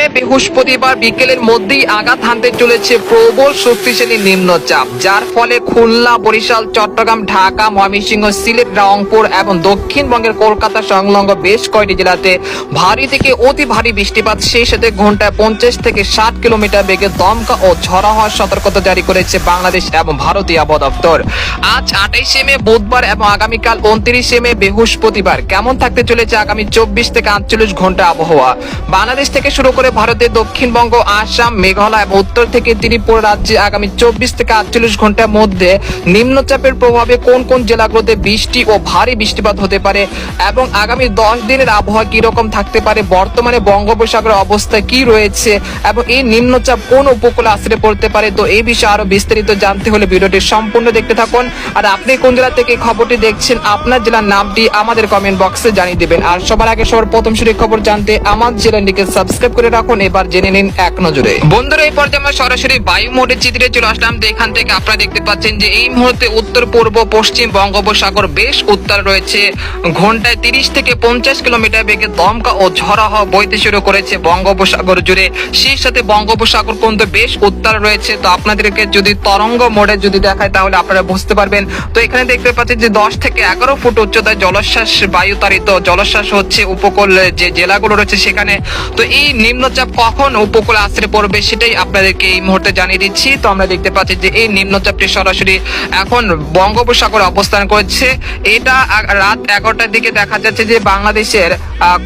মে, বৃহস্পতিবার বিকেলের মধ্যেই আঘাত হানতে চলেছে প্রবল শক্তিশালী নিম্নচাপ, যার ফলে খুলনা, বরিশাল, চট্টগ্রাম, ঢাকা, ময়মনসিংহ, সিলেট, রংপুর এবং দক্ষিণবঙ্গের কলকাতা সংলগ্ন বেশ কয়েকটি জেলাতে ভারী থেকে অতি ভারী বৃষ্টিপাত, সেই সাথে ঘন্টায় পঞ্চাশ থেকে ষাট কিলোমিটার বেগে দমকা ও ঝড়া হওয়ার সতর্কতা জারি করেছে বাংলাদেশ এবং ভারতীয় আবহাওয়া দপ্তর। আজ আঠাইশে মে, বুধবার এবং আগামীকাল উনত্রিশে মে, বৃহস্পতিবার, কেমন থাকতে চলেছে আগামী চব্বিশ থেকে আটচল্লিশ ঘণ্টা আবহাওয়া? বাংলাদেশ থেকে শুরু করে ভারতের দক্ষিণবঙ্গ, আসাম, মেঘালয় এবং উত্তর থেকে ত্রিপুরা রাজ্যে আগামী চব্বিশ থেকে আটচল্লিশ ঘণ্টার মধ্যে নিম্নচাপের প্রভাবে কোন কোন জেলাগুলোতে বৃষ্টি ও ভারী বৃষ্টিপাত হতে পারে এবং আগামী দশ দিনের আবহাওয়া কি রকম থাকতে পারে, বর্তমানে বঙ্গোপসাগরের অবস্থা কি রয়েছে এবং এই নিম্নচাপ কোন উপকূলে আশ্রয় পড়তে পারে? তো এই বিষয়ে আরও বিস্তারিত জানতে হলে ভিডিওটি সম্পূর্ণ দেখতে থাকুন। আর আপনি কোন জেলা থেকে খবরটি দেখছেন, আপনার জেলার নামটি আমাদের কমেন্ট বক্সে জানিয়ে দেবেন। আর সবার আগে সবার প্রথম শুরু খবর জানতে আমার চ্যানেলটিকে সাবস্ক্রাইব করে রাখুন এবার জেনে নিন এক নজরে। বন্ধুরা, এই পর্যায়ে আমরা সরাসরি বায়ু মোডের চিত্রে চলে আসলাম তো এখান থেকে আপনারা দেখতে পাচ্ছেন যে এই মুহূর্তে উত্তর, পূর্ব, পশ্চিম বঙ্গোপসাগর বেশ উত্তর রয়েছে। ঘন্টায় তিরিশ থেকে পঞ্চাশ কিলোমিটার বেগে দমকা ও ঝড়া হওয়া বইতে শুরু করেছে বঙ্গোপসাগর জুড়ে। সেই সাথে বঙ্গোপসাগর কিন্তু বেশ উত্তর রয়েছে। তো আপনাদেরকে যদি তরঙ্গ মোডে যদি দেখায়, তাহলে আপনারা বুঝতে পারবেন। তো এখানে দেখতে পাচ্ছেন যে দশ থেকে এগারো ফুট উচ্চতায় জলশ্বাস বায়ু তারিত জলশ্বাস হচ্ছে উপকূল যে জেলাগুলো রয়েছে সেখানে। তো এই নিম্নচাপ কখন উপকূলে আশ্রে পড়বে সেটাই আপনাদেরকে এই মুহূর্তে জানিয়ে দিচ্ছি। তো আমরা দেখতে পাচ্ছি যে এই নিম্নচাপটি সরাসরি এখন বঙ্গোপসাগরে অবস্থান করছে। এটা রাত এগারোটার দিকে দেখা যাচ্ছে যে বাংলাদেশের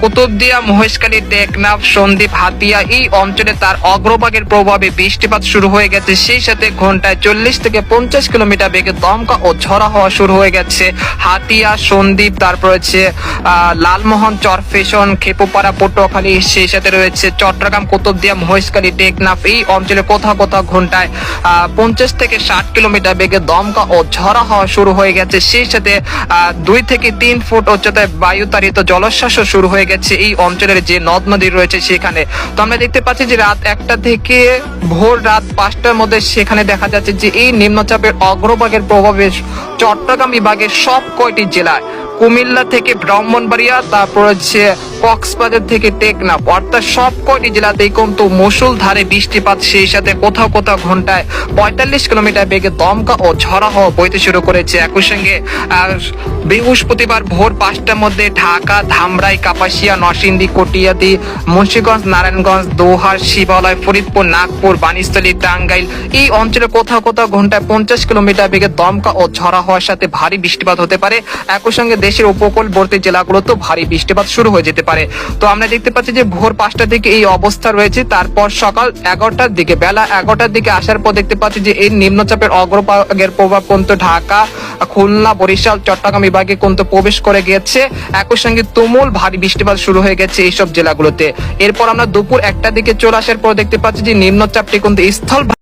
কুতুবদিয়া মহেশখালী টেকনাফ সন্দ্বীপ হাতিয়া এই অঞ্চলে তার অগ্রভাগের প্রভাবে বৃষ্টিপাত শুরু হয়ে গেছে। সেই সাথে ঘন্টায় চল্লিশ থেকে পঞ্চাশ কিলোমিটার বেগে দমকা ও ঝড়া হওয়া শুরু হয়ে গেছে। হাতিয়া সন্দ্বীপ তারপর আহ, লালমোহন চরফেশন খেপুপাড়া পটুয়াখালী সেই সাথে রয়েছে চট্টগ্রাম কুতুবদিয়া মহেশখালী, টেকনাফ এই অঞ্চলে কোথাও কোথাও ঘন্টায় পঞ্চাশ থেকে ষাট কিলোমিটার বেগে দমকা ও ঝড়া হওয়া শুরু হয়ে গেছে। সেই সাথে দুই থেকে তিন ফুট উচ্চতায় বায়ুতাড়িত জলশ্বাসও শুরু হয়ে গেছে এই অঞ্চলের যে নদ নদী রয়েছে সেখানে। তো আমরা দেখতে পাচ্ছি যে রাত একটা থেকে ভোর রাত পাঁচটার মধ্যে সেখানে দেখা যাচ্ছে যে এই নিম্নচাপের অগ্রভাগের প্রভাবে চট্টগ্রাম বিভাগের সব কয়টি জেলায়, কুমিল্লা থেকে ব্রাহ্মণবাড়িয়া, তারপর হচ্ছে কক্সবাজার থেকে টেকনাফ, অর্থাৎ সব কয়টি জেলাতেই কিন্তু মসুল ধারে বৃষ্টিপাত, সেই সাথে কোথাও কোথাও ঘন্টায় পঁয়তাল্লিশ কিলোমিটার বেগে দমকা ও ঝড়া হওয়া বইতে শুরু করেছে। একই সঙ্গে বৃহস্পতিবার ভোর পাঁচটার মধ্যে ঢাকা, ধামরাই, কাপাসিয়া, নরসিংদী, কটিয়াদি, মুন্সিগঞ্জ, নারায়ণগঞ্জ, দোহার, শিবালয়, ফরিদপুর, নাগপুর বানিস্থলী টাঙ্গাইল এই অঞ্চলে কোথাও কোথাও ঘন্টায় পঞ্চাশ কিলোমিটার বেগে দমকা ও ঝড়া হওয়ার সাথে ভারী বৃষ্টিপাত হতে পারে। একই সঙ্গে দেশের উপকূলবর্তী জেলাগুলোতেও ভারী বৃষ্টিপাত শুরু হয়ে যেতে পারে। তো আমরা দেখতে পাচ্ছি যে ভোর পাঁচটার দিকে এই অবস্থা রয়েছে। তারপর সকাল এগারোটার দিকে, বেলা এগারোটার দিকে আসার পর দেখতে পাচ্ছি যে এই নিম্নচাপের অগ্রভাগের প্রভাব কিন্তু ঢাকা, খুলনা, বরিশাল, চট্টগ্রাম বিভাগে কিন্তু প্রবেশ করে গিয়েছে। একই সঙ্গে তুমুল ভারী বৃষ্টিপাত শুরু হয়ে গেছে এইসব জেলাগুলোতে। এরপর আমরা দুপুর একটার দিকে চলে আসার পর দেখতে পাচ্ছি যে নিম্নচাপটি কিন্তু স্থল